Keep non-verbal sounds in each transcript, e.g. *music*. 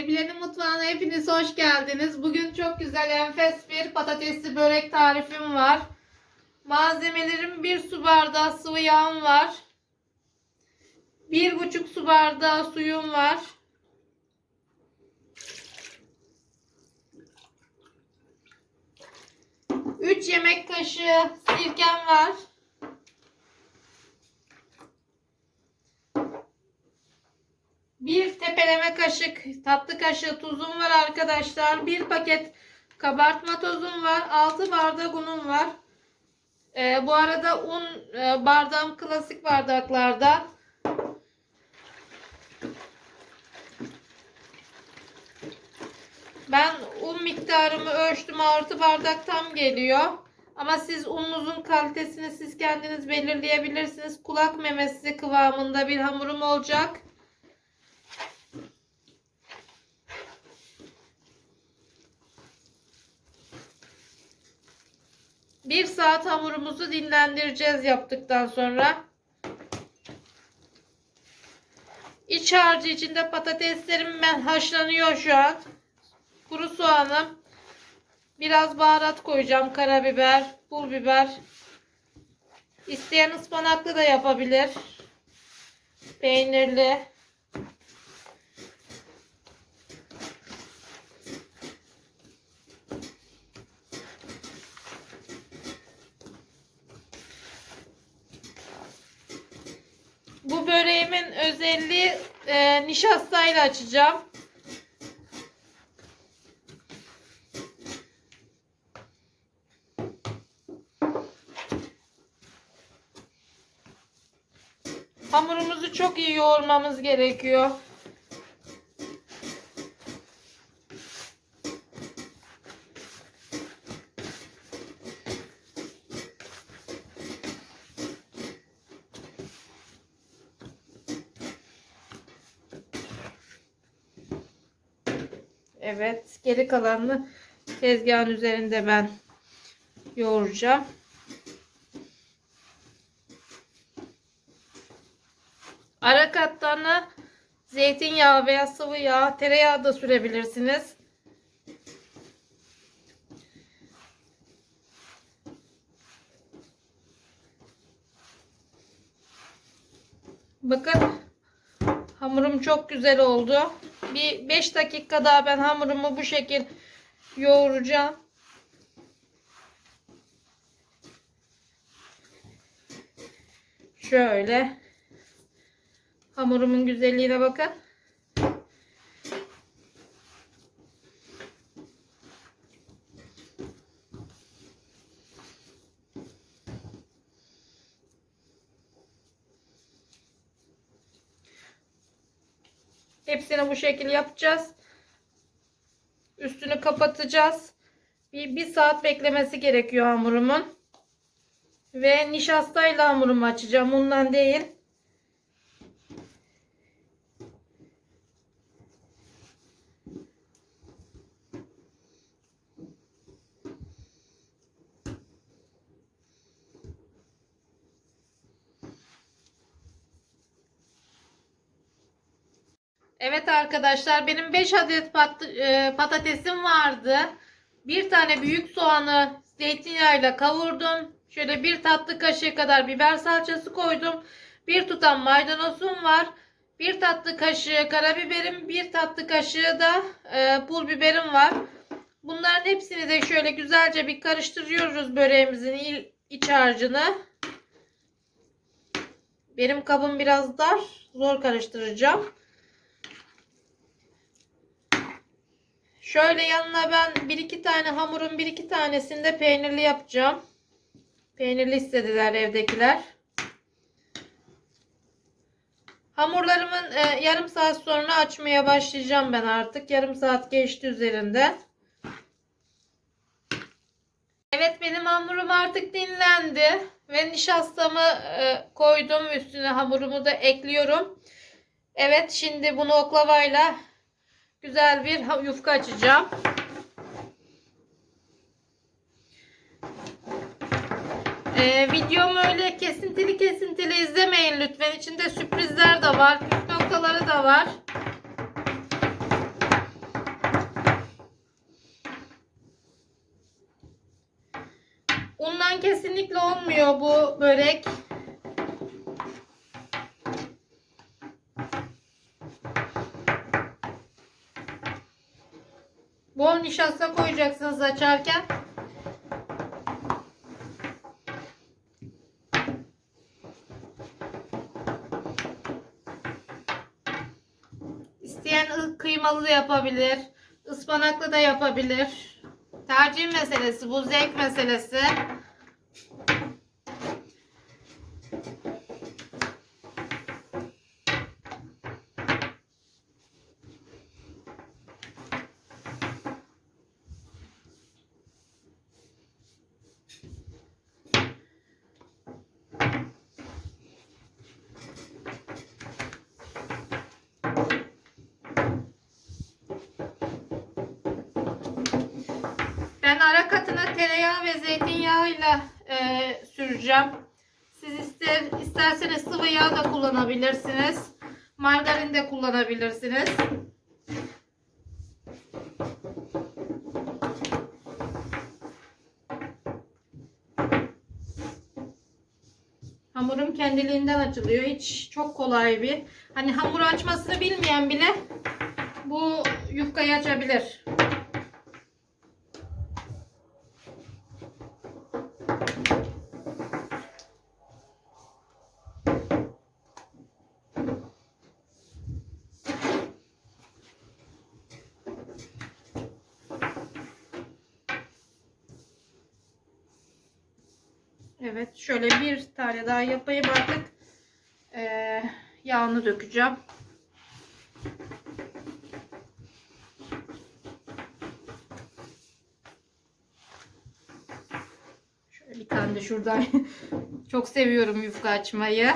Bilenin mutfağına hepiniz hoş geldiniz. Bugün çok güzel enfes bir patatesli börek tarifim var. Malzemelerim 1 su bardağı sıvı yağım var. 1,5 su bardağı suyum var. Üç yemek kaşığı sirkem var. Bir tepeleme kaşık tatlı kaşığı tuzum var arkadaşlar. Bir paket kabartma tozum var. 6 bardak unum var. Ee, bu arada un e, bardağım klasik bardaklarda. Ben un miktarımı ölçtüm. 6 bardak tam geliyor. Ama siz ununuzun kalitesini siz kendiniz belirleyebilirsiniz. Kulak memesi kıvamında bir hamurum olacak. Bir saat hamurumuzu dinlendireceğiz yaptıktan sonra. İç harcı içinde patateslerim ben haşlanıyor şu an. Kuru soğanım. Biraz baharat koyacağım. Karabiber, pul biber. İsteyen ıspanaklı da yapabilir. Peynirli. Böreğimin özelliği e, nişastayla açacağım. Hamurumuzu çok iyi yoğurmamız gerekiyor. Evet, geri kalanını tezgahın üzerinde ben yoğuracağım. Ara katlarına zeytinyağı veya sıvı yağ, tereyağı da sürebilirsiniz. Bakın hamurum çok güzel oldu. Bir 5 dakika daha ben hamurumu bu şekil yoğuracağım. Şöyle. Hamurumun güzelliğine bakın. Hepsini bu şekilde yapacağız. Üstünü kapatacağız. Bir, bir saat beklemesi gerekiyor hamurumun. Ve nişastayla hamurumu açacağım. Bundan değil. Evet arkadaşlar benim 5 adet pat e, patatesim vardı. Bir tane büyük soğanı zeytinyağıyla kavurdum. Şöyle bir tatlı kaşığı kadar biber salçası koydum. Bir tutam maydanozum var. Bir tatlı kaşığı karabiberim, bir tatlı kaşığı da e, pul biberim var. Bunların hepsini de şöyle güzelce bir karıştırıyoruz böreğimizin iç harcını. Benim kabım biraz dar. Zor karıştıracağım. Şöyle yanına ben bir iki tane hamurun bir iki tanesini de peynirli yapacağım. Peynirli istediler evdekiler. Hamurlarımın e, yarım saat sonra açmaya başlayacağım ben artık. Yarım saat geçti üzerinde. Evet benim hamurum artık dinlendi. Ve nişastamı e, koydum. Üstüne hamurumu da ekliyorum. Evet şimdi bunu oklavayla güzel bir yufka açacağım. Ee, videomu öyle kesintili kesintili izlemeyin lütfen. İçinde sürprizler de var. Püf noktaları da var. Undan kesinlikle olmuyor bu börek. Nişasta koyacaksınız açarken. İsteyen kıymalı da yapabilir. ıspanaklı da yapabilir. Tercih meselesi, bu zevk meselesi. Ben ara katına tereyağı ve zeytinyağıyla e, süreceğim. Siz ister isterseniz sıvı yağ da kullanabilirsiniz. Margarin de kullanabilirsiniz. Hamurum kendiliğinden açılıyor. Hiç çok kolay bir. Hani hamur açmasını bilmeyen bile bu yufkayı açabilir. Evet şöyle bir tane daha yapayım artık. Ee, yağını dökeceğim. Şöyle bir tane de şuradan. *laughs* Çok seviyorum yufka açmayı.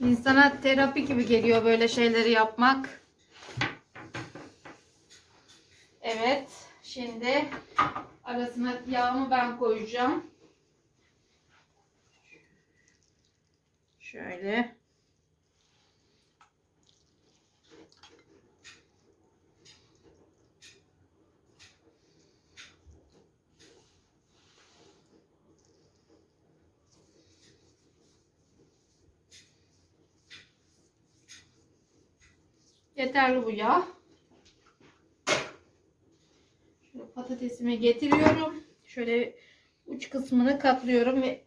İnsana terapi gibi geliyor böyle şeyleri yapmak. Evet. Şimdi arasına yağımı ben koyacağım. Şöyle. Yeterli bu yağ. Şöyle patatesimi getiriyorum. Şöyle uç kısmını katlıyorum ve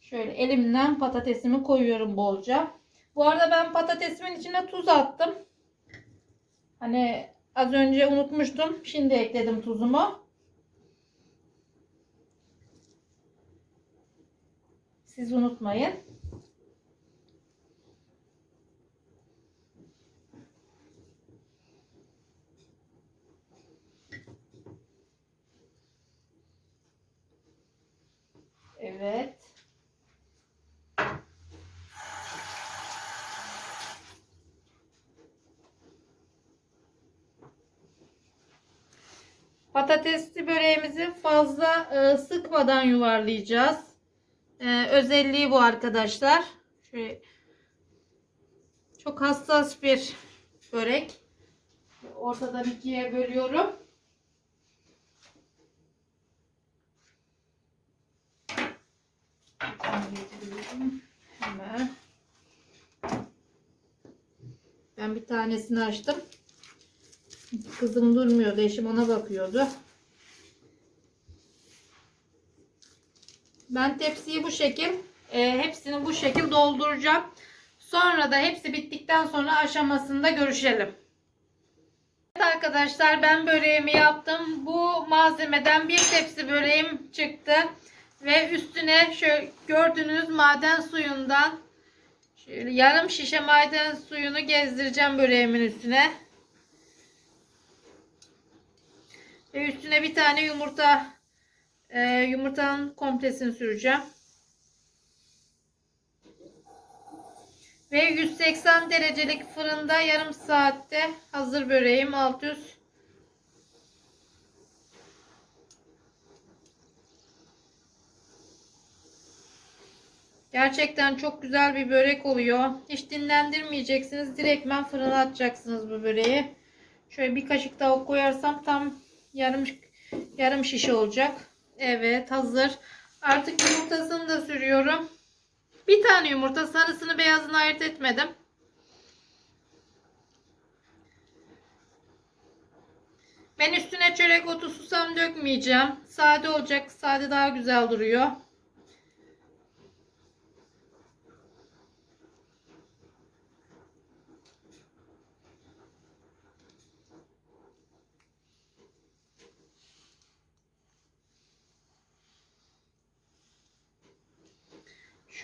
şöyle elimden patatesimi koyuyorum bolca. Bu arada ben patatesimin içine tuz attım. Hani az önce unutmuştum. Şimdi ekledim tuzumu. Siz unutmayın. Evet. Patatesli böreğimizi fazla e, sıkmadan yuvarlayacağız. E, özelliği bu arkadaşlar. Şöyle çok hassas bir börek. Ortadan ikiye bölüyorum. Getiriyorum. Hemen. Ben bir tanesini açtım. Kızım durmuyordu. Eşim ona bakıyordu. Ben tepsiyi bu şekil e, hepsini bu şekil dolduracağım. Sonra da hepsi bittikten sonra aşamasında görüşelim. Evet arkadaşlar ben böreğimi yaptım. Bu malzemeden bir tepsi böreğim çıktı. Ve üstüne şöyle gördüğünüz maden suyundan şöyle yarım şişe maden suyunu gezdireceğim böreğimin üstüne. Ve üstüne bir tane yumurta e, yumurtanın komplesini süreceğim. Ve 180 derecelik fırında yarım saatte hazır böreğim 600 Gerçekten çok güzel bir börek oluyor. Hiç dinlendirmeyeceksiniz. Direktmen fırına atacaksınız bu böreği. Şöyle bir kaşık tavuk koyarsam tam yarım yarım şişe olacak. Evet hazır. Artık yumurtasını da sürüyorum. Bir tane yumurta sarısını beyazını ayırt etmedim. Ben üstüne çörek otu susam dökmeyeceğim. Sade olacak. Sade daha güzel duruyor.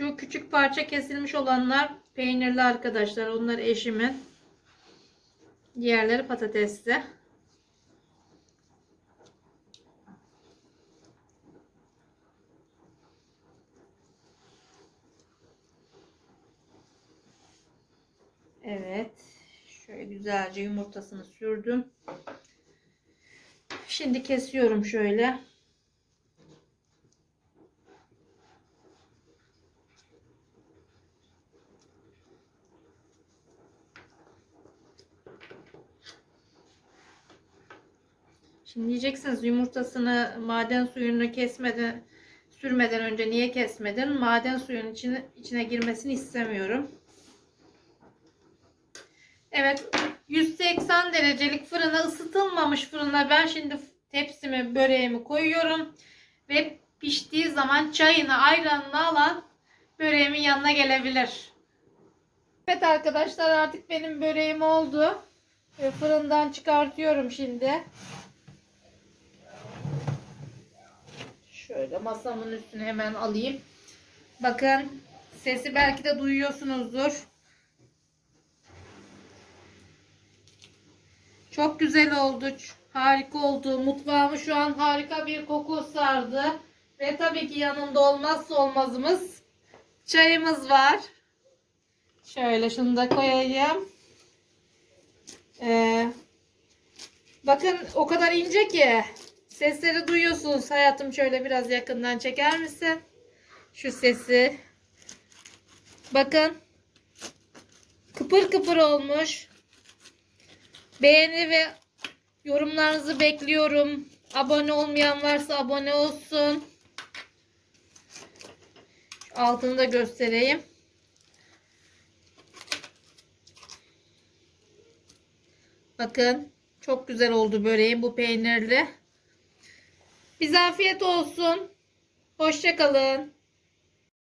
Şu küçük parça kesilmiş olanlar peynirli arkadaşlar. Onlar eşimin. Diğerleri patatesli. Evet. Şöyle güzelce yumurtasını sürdüm. Şimdi kesiyorum şöyle. Şimdi diyeceksiniz yumurtasını maden suyunu kesmeden sürmeden önce niye kesmedin? Maden suyunun içine, içine girmesini istemiyorum. Evet 180 derecelik fırına ısıtılmamış fırına ben şimdi tepsimi böreğimi koyuyorum. Ve piştiği zaman çayını ayranını alan böreğimin yanına gelebilir. Evet arkadaşlar artık benim böreğim oldu. Ve fırından çıkartıyorum şimdi. Şöyle masamın üstüne hemen alayım. Bakın sesi belki de duyuyorsunuzdur. Çok güzel oldu. Harika oldu. Mutfağımı şu an harika bir koku sardı. Ve tabii ki yanında olmazsa olmazımız çayımız var. Şöyle şunu da koyayım. Ee, bakın o kadar ince ki sesleri duyuyorsunuz. Hayatım şöyle biraz yakından çeker misin? Şu sesi. Bakın. Kıpır kıpır olmuş. Beğeni ve yorumlarınızı bekliyorum. Abone olmayan varsa abone olsun. Altını da göstereyim. Bakın çok güzel oldu böreğim bu peynirli. Bize afiyet olsun. Hoşça kalın.